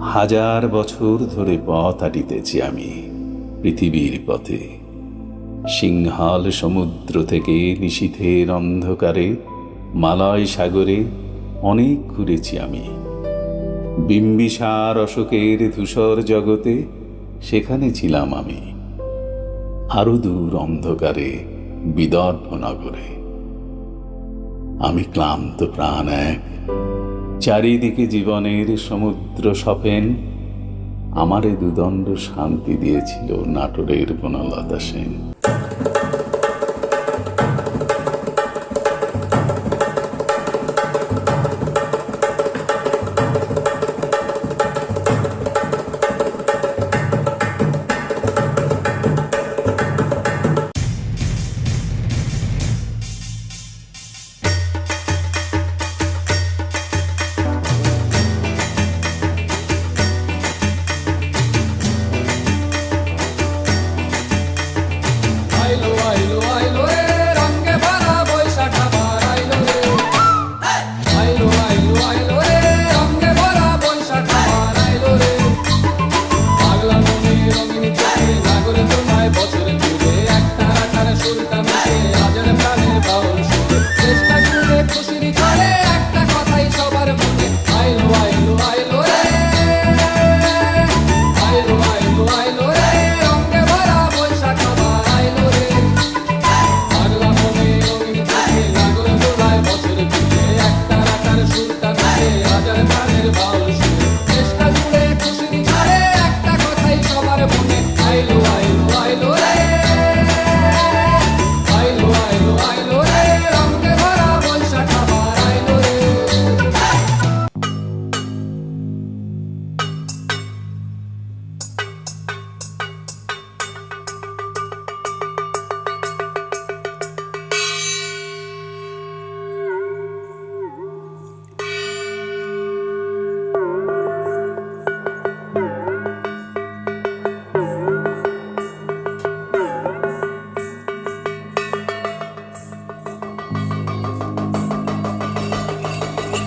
হাজার বছর ধরে পথ হাঁটিতেছি আমি পৃথিবীর পথে। সিংহাল সমুদ্র থেকে নিশীথের অন্ধকারে, মালয় সাগরে অনেক ঘুরেছি আমি। বিম্বিসার অশোকের ধূসর জগতে সেখানে ছিলাম আমি। আরও দূর অন্ধকারে, বিদর্ভ নগরে। আমি ক্লান্ত প্রাণ এক চারিদিকে জীবনের সমুদ্র সফেন আমারে দুদণ্ড শান্তি দিয়েছিল নাটোরের বনলতা সেন। Why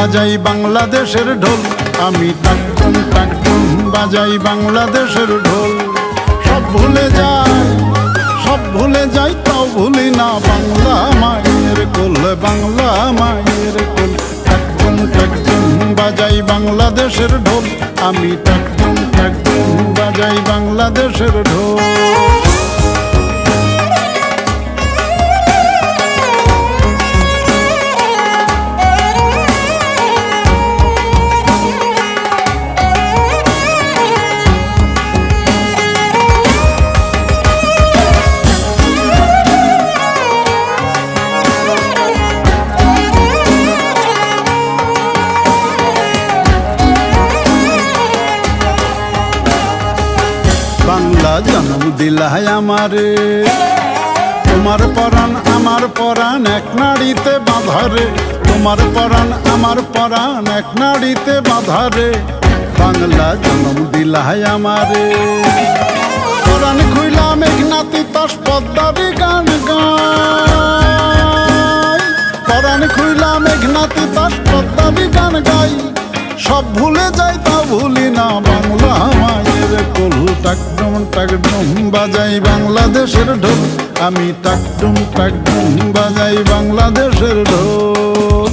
বাজাই বাংলাদেশের ঢোল। আমি টাকটুম টাকটুম বাজাই বাংলাদেশের ঢোল। সব ভুলে যাই, সব ভুলে যাই, তাও ভুলি না বাংলা মায়ের কোল, বাংলা মায়ের কোল। টাকটুম টাকটুম বাজাই বাংলাদেশের ঢোল। আমি টাকটুম টাকটুম বাজাই বাংলাদেশের ঢোল। জন্ম দিলায় আমারে। তোমার পরাণ আমার পরাণ, এক নাড়িতে বাঁধারে তোমার পরাণ আমার পরাণ, এক নাড়িতে বাঁধারে বাংলা জন্ম দিলায় আমারে। খুইলাম এক মেঘনাতি তাস পদ্মারি গান গাই টাকডুম টাকডুম বাজাই বাংলাদেশের ঢোল। আমি টাকডুম টাকডুম বাজাই বাংলাদেশের ঢোল।